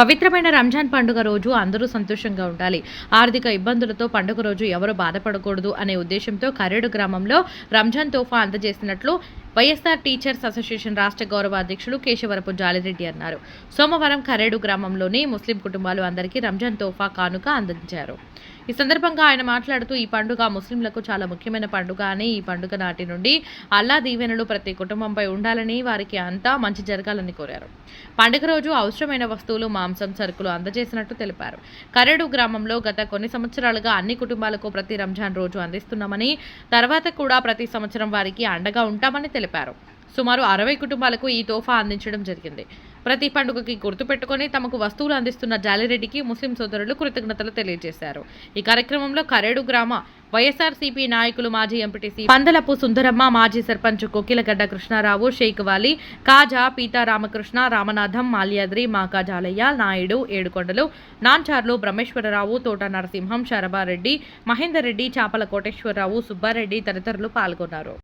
పవిత్రమైన రంజాన్ పండుగ రోజు అందరూ సంతోషంగా ఉండాలి. ఆర్థిక ఇబ్బందులతో పండుగ రోజు ఎవరు బాధపడకూడదు అనే ఉద్దేశంతో కరేడు గ్రామంలో రంజాన్ తోఫా అందజేసినట్లు వైఎస్ఆర్ టీచర్స్ అసోసియేషన్ రాష్ట్ర గౌరవ అధ్యక్షుడు కేశవరపు జాలిరెడ్డి అన్నారు. సోమవారం కరేడు గ్రామంలోని ముస్లిం కుటుంబాలు అందరికీ రంజాన్ తోఫా కానుక అందించారు. ఈ సందర్భంగా ఆయన మాట్లాడుతూ ఈ పండుగ ముస్లింలకు చాలా ముఖ్యమైన పండుగ అని ఈ పండుగ నాటి నుండి అల్లా దీవెనలు ప్రతి కుటుంబంపై ఉండాలని వారికి అంతా మంచి జరగాలని కోరారు. పండుగ రోజు అవసరమైన వస్తువులు మాంసం సరుకులు అందజేసినట్టు తెలిపారు. కరేడు గ్రామంలో గత కొన్ని సంవత్సరాలుగా అన్ని కుటుంబాలకు ప్రతి రంజాన్ రోజు అందిస్తున్నామని తర్వాత కూడా ప్రతి సంవత్సరం వారికి అండగా ఉంటామని తెలిపారు. సుమారు అరవై కుటుంబాలకు ఈ తోఫా అందించడం జరిగింది. ప్రతి పండుగకి గుర్తుపెట్టుకొని తమకు వస్తువులు అందిస్తున్న జాలిరెడ్డికి ముస్లిం సోదరులు కృతజ్ఞతలు తెలియజేశారు. ఈ కార్యక్రమంలో కరేడు గ్రామ వైఎస్ఆర్సీపీ నాయకులు మాజీ ఎంపీటీసీ పందలపు సుందరమ్మ మాజీ సర్పంచ్ కోకిలగడ్డ కృష్ణారావు షేక్ వాలి కాజా పీతా రామకృష్ణ రామనాథం మాల్యాద్రి మాకా జాలయ్య నాయుడు ఏడుకొండలు నాంచార్లు బ్రహ్మేశ్వరరావు తోట నరసింహం శరభారెడ్డి మహేందర్ రెడ్డి చాపల కోటేశ్వరరావు సుబ్బారెడ్డి తదితరులు పాల్గొన్నారు.